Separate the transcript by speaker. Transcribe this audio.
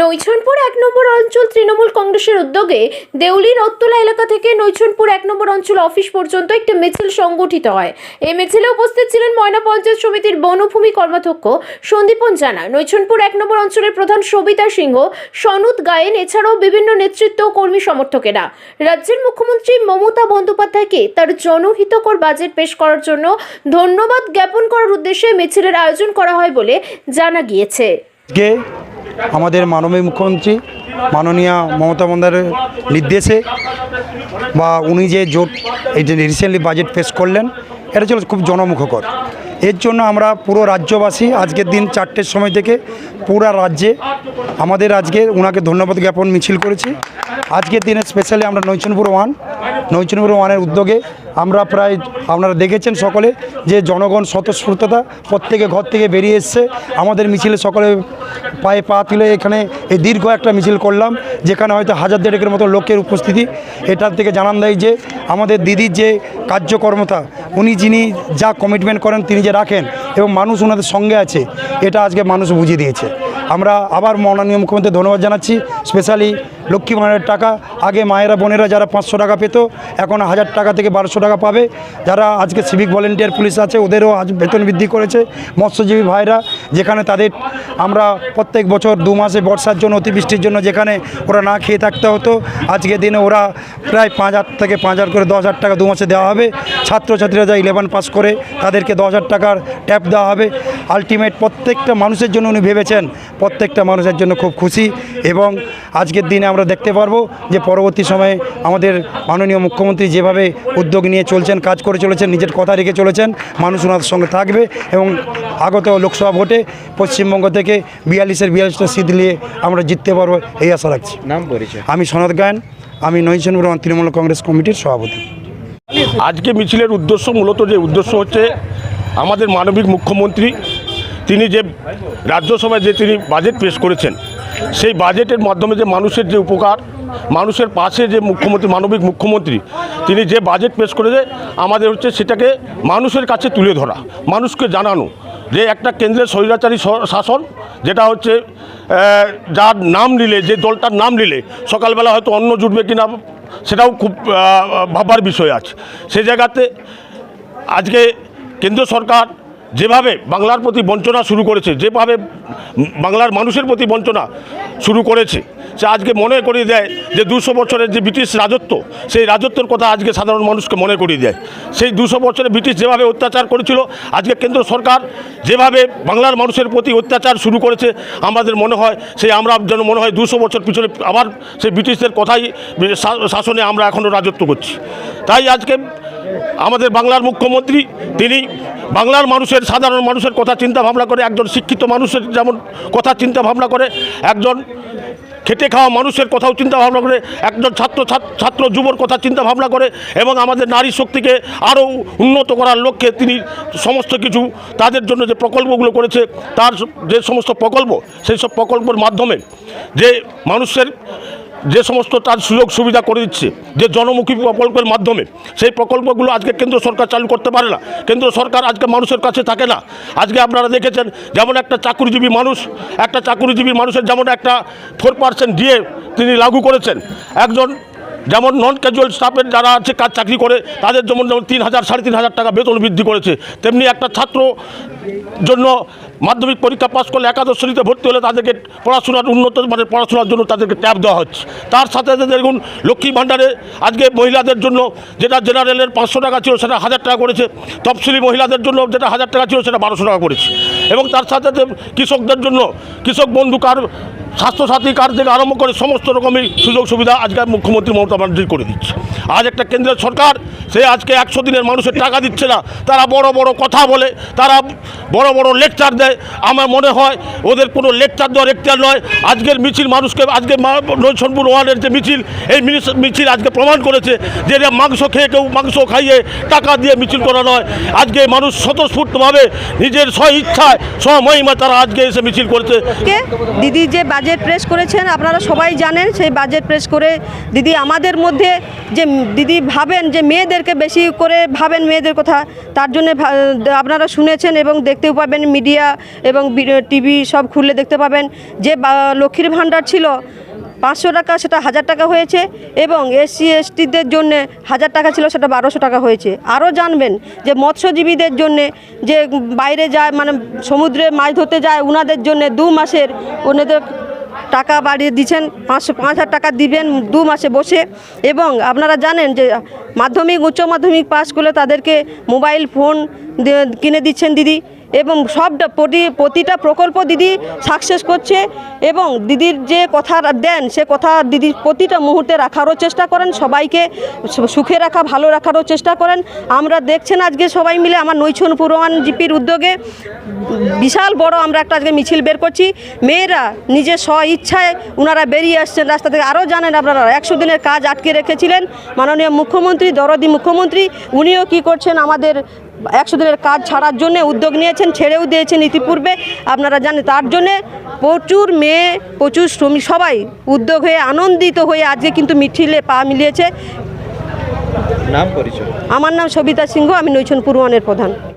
Speaker 1: নৈছনপুর এক নম্বর অঞ্চল তৃণমূল কংগ্রেসের উদ্যোগে দেউলি রত্তলা এলাকা থেকে নৈছনপুর এক নম্বর অঞ্চল অফিস পর্যন্ত একটি মিছিল সংগঠিত হয়। এই মিছিলে উপস্থিত ছিলেন ময়না পঞ্চায়েত সমিতির বনভূমি কর্মাধ্যক্ষ সন্দীপন জানা নৈছনপুর এক নম্বর অঞ্চলের প্রধান সবিতা সিংহ সনুদ গায়েন, এছাড়াও বিভিন্ন নেতৃত্ব কর্মী সমর্থকেরা। রাজ্যের মুখ্যমন্ত্রী মমতা বন্দ্যোপাধ্যায়কে তার জনহিতকর বাজেট পেশ করার জন্য ধন্যবাদ জ্ঞাপন করার উদ্দেশ্যে মিছিলের আয়োজন করা হয় বলে জানা গিয়েছে।
Speaker 2: আমাদের মাননীয় মুখ্যমন্ত্রী, মাননীয় মমতা বন্দ্যোপাধ্যায়ের নির্দেশে বা উনি যে জোট এই যে রিসেন্টলি বাজেট পেশ করলেন, এটা ছিল খুব জনমুখকর। এর জন্য আমরা পুরো রাজ্যবাসী আজকের দিন চারটের সময় থেকে পুরো রাজ্যে আমাদের আজকে ওনাকে ধন্যবাদ জ্ঞাপন মিছিল করেছি। আজকের দিনে স্পেশালি আমরা নৈচনপুর ওয়ান, নৈচনপুর ওয়ানের উদ্যোগে আমরা প্রায়, আপনারা দেখেছেন সকলে যে জনগণ স্বতঃস্ফূর্ততা প্রত্যেকে ঘর থেকে বেরিয়ে এসছে। আমাদের মিছিলে সকলে পায়ে পা তুলে এখানে এই দীর্ঘ একটা মিছিল করলাম, যেখানে হয়তো হাজার দেড়েকের মতো লোকের উপস্থিতি। এটার থেকে জানান দেয় যে আমাদের দিদির যে কার্যকর্মতা, উনি যিনি যা কমিটমেন্ট করেন তিনি যে রাখেন এবং মানুষ ওনাদের সঙ্গে আছে, এটা আজকে মানুষ বুঝিয়ে দিয়েছে। আমরা আবার মাননীয় মুখ্যমন্ত্রী ধন্যবাদ জানাচ্ছি, স্পেশালি লক্ষ্মী ভাণ্ডারের টাকা। আগে মায়েরা, বোনেরা যারা পাঁচশো টাকা পেত, এখন হাজার টাকা থেকে বারোশো টাকা পাবে। যারা আজকে সিভিক ভলেন্টিয়ার পুলিশ আছে, ওদেরও আজ বেতন বৃদ্ধি করেছে। মৎস্যজীবী ভাইরা, যেখানে তাদের আমরা প্রত্যেক বছর দু মাসে বর্ষার জন্য, অতিবৃষ্টির জন্য যেখানে ওরা না খেয়ে থাকতে হতো আজকের দিনে ওরা প্রায় পাঁচ হাজার থেকে পাঁচ হাজার করে দশ হাজার টাকা দু মাসে দেওয়া হবে। ছাত্রছাত্রীরা যা ইলেভেন পাস করে, তাদেরকে দশ হাজার টাকার ট্যাপ দেওয়া হবে। আলটিমেট প্রত্যেকটা মানুষের জন্য উনি ভেবেছেন প্রত্যেকটা মানুষের জন্য খুব খুশি এবং আজকের দিনে আমরা দেখতে পারব যে পরবর্তী সময়ে আমাদের মাননীয় মুখ্যমন্ত্রী যেভাবে উদ্যোগ নিয়ে চলছেন কাজ করে চলেছেন নিজের কথা রেখে চলেছেন মানুষ ওনাদের সঙ্গে থাকবে এবং আগত লোকসভা ভোটে পশ্চিমবঙ্গ থেকে বিয়াল্লিশের বিয়াল্লিশটা সিট নিয়ে আমরা জিততে পারব এই আশা রাখছি।
Speaker 3: নাম পরিচয়।
Speaker 2: আমি সনদ গায়ন আমি নৈচনপুর তৃণমূল কংগ্রেস কমিটির সভাপতি।
Speaker 4: আজকে মিছিলের উদ্দেশ্য মূলত যে উদ্দেশ্য হচ্ছে আমাদের মানবিক মুখ্যমন্ত্রী তিনি যে রাজ্যসভায় যে তিনি বাজেট পেশ করেছেন, সেই বাজেটের মাধ্যমে যে মানুষের যে উপকার, মানুষের পাশে যে মুখ্যমন্ত্রী, মানবিক মুখ্যমন্ত্রী, তিনি যে বাজেট পেশ করেছে, আমাদের হচ্ছে সেটাকে মানুষের কাছে তুলে ধরা, মানুষকে জানানো, যে একটা কেন্দ্রের স্বৈরাচারী শাসন, যেটা হচ্ছে যার নাম নিলে, যে দলটার নাম নিলে, সকালবেলা হয়তো অন্ন জুটবে কিনা, সেটাও খুব ভাববার বিষয় আছে। সে জায়গাতে আজকে কেন্দ্র সরকার যেভাবে বাংলার প্রতি বঞ্চনা শুরু করেছে, যেভাবে বাংলার মানুষের প্রতি বঞ্চনা শুরু করেছে, সে আজকে মনে করিয়ে দেয় যে দুশো বছরের যে ব্রিটিশ রাজত্ব, সেই রাজত্বের কথা আজকে সাধারণ মানুষকে মনে করিয়ে দেয়। সেই দুশো বছরে ব্রিটিশ যেভাবে অত্যাচার করেছিল, আজকে কেন্দ্র সরকার যেভাবে বাংলার মানুষের প্রতি অত্যাচার শুরু করেছে, আমাদের মনে হয় সেই আমরা যেন মনে হয় দুশো বছর পিছনে আবার সেই ব্রিটিশদের কথাই শাসনে আমরা এখনও রাজত্ব করছি। তাই আজকে আমাদের বাংলার মুখ্যমন্ত্রী, তিনি বাংলার মানুষের, সাধারণ মানুষের কথা চিন্তা ভাবনা করে, একজন শিক্ষিত মানুষের যেমন কথা চিন্তা ভাবনা করে, একজন খেটে খাওয়া মানুষের কথাও চিন্তা ভাবনা করে, একজন ছাত্র ছাত্র যুবর কথা চিন্তা ভাবনা করে এবং আমাদের নারী শক্তিকে আরও উন্নত করার লক্ষ্যে তিনি সমস্ত কিছু তাদের জন্য যে প্রকল্পগুলো করেছে, তার যে সমস্ত প্রকল্প, সেই সব প্রকল্পের মাধ্যমে যে মানুষের যে সমস্ত তার সুযোগ সুবিধা করে দিচ্ছে, যে জনমুখী প্রকল্পের মাধ্যমে, সেই প্রকল্পগুলো আজকে কেন্দ্র সরকার চালু করতে পারে না। কেন্দ্র সরকার আজকে মানুষের কাছে থাকে না। আজকে আপনারা দেখেছেন, যেমন একটা চাকরিজীবী মানুষ, একটা চাকরিজীবী মানুষের যেমন একটা ফোর পার্সেন্ট দিয়ে তিনি লাগু করেছেন। একজন যেমন নন ক্যাজুয়াল স্টাফের যারা আছে, কাজ চাকরি করে, তাদের যেমন যেমন তিন হাজার, সাড়ে তিন হাজার টাকা বেতন বৃদ্ধি করেছে, তেমনি একটা ছাত্র জন্য মাধ্যমিক পরীক্ষা পাস করলে একাদশ শ্রেণীতে ভর্তি হলে তাদেরকে পড়াশোনার উন্নত মানের পড়াশোনার জন্য তাদেরকে ট্যাব দেওয়া হচ্ছে। তার সাথে সাথে দেখুন, লক্ষ্মী ভাণ্ডারে আজকে মহিলাদের জন্য যেটা জেনারেলের পাঁচশো টাকা ছিল সেটা হাজার টাকা করেছে। তফসিলি মহিলাদের জন্য যেটা হাজার টাকা ছিল সেটা বারোশো টাকা করেছে। এবং তার সাথে সাথে কৃষকদের জন্য, কৃষক বন্ধু কার, স্বাস্থ্যসাথী কার্ড থেকে আরম্ভ করে সমস্ত রকমের সুযোগ সুবিধা আজকে মুখ্যমন্ত্রী মমতা ব্যানার্জি করে দিচ্ছে। আজ একটা কেন্দ্রের সরকার, সে আজকে একশো দিনের মানুষের টাকা দিচ্ছে না। তারা বড় বড় কথা বলে, তারা বড় বড় লেকচার দেয়। আমার মনে হয় ওদের কোনো লেকচার দেওয়ার এখতিয়ার নয়। আজকের মিছিল মানুষকে, আজকে নৈশনপুর ওয়ার্ডের যে মিছিল, এই মিছিল আজকে প্রমাণ করেছে যে মাংস খেয়ে কেউ মাংস খাইয়ে টাকা দিয়ে মিছিল করা নয়। আজকে মানুষ স্বতঃস্ফূর্তভাবে নিজের স্ব ইচ্ছায় স্বমহিমা তারা আজকে এসে মিছিল করেছে।
Speaker 5: দিদি যে বাজেট প্রেস করেছেন, আপনারা সবাই জানেন, সেই বাজেট প্রেস করে দিদি আমাদের মধ্যে যে
Speaker 3: দিদি ভাবেন যে মেয়েদেরকে বেশি করে ভাবেন মেয়েদের কথা, তার জন্য আপনারা শুনেছেন এবং দেখতেও পাবেন, মিডিয়া এবং টিভি সব খুললে দেখতে পাবেন যে লক্ষ্মীর ভাণ্ডার ছিল পাঁচশো টাকা, সেটা হাজার টাকা হয়েছে এবং এসসি, এসটিদের জন্য হাজার টাকা ছিল, সেটা বারোশো টাকা হয়েছে। আরও জানবেন যে মৎস্যজীবীদের জন্য যে বাইরে যায় মানে সমুদ্রে মাছ ধরতে যায় ওনাদের জন্য দু মাসের ওনাদের টাকা বাড়িয়ে দিচ্ছেন, পাঁচশো, পাঁচ হাজার টাকা দিবেন দু মাসে বসে। এবং আপনারা জানেন যে মাধ্যমিক, উচ্চ মাধ্যমিক পাস করলে তাদেরকে মোবাইল ফোন কিনে দিচ্ছেন দিদি। এবং সবটা প্রতি- প্রতিটা প্রকল্প দিদি সাকসেস করছে এবং দিদির যে কথা দেন, সে কথা দিদি প্রতিটা মুহূর্তে রাখারও চেষ্টা করেন, সবাইকে সুখে রাখা, ভালো রাখারও চেষ্টা করেন। আমরা দেখছেন আজকে সবাই মিলে আমার নৈছন পুরমান জিপির উদ্যোগে বিশাল বড় আমরা একটা আজকে মিছিল বের করছি। মেয়েরা নিজের স্ব ইচ্ছায় ওনারা বেরিয়ে আসছেন রাস্তা থেকে। আরও জানেন আপনারা, একশো দিনের কাজ আটকে রেখেছিলেন। মাননীয় মুখ্যমন্ত্রী, দরদি মুখ্যমন্ত্রী, উনিও কি করছেন আমাদের একশো দিনের কাজ ছাড়ার জন্য উদ্যোগ নিয়েছেন ছেড়েও দিয়েছেন ইতিপূর্বে। আপনারা জানেন তার জন্যে প্রচুর মেয়ে প্রচুর শ্রমিক সবাই উদ্যোগ হয়ে আনন্দিত হয়ে আজকে কিন্তু মিঠিলে পা মিলিয়েছে।
Speaker 5: নাম পরিচয়।
Speaker 3: আমার নাম সবিতা সিংহ আমি নৈছন পুরওয়ানের প্রধান।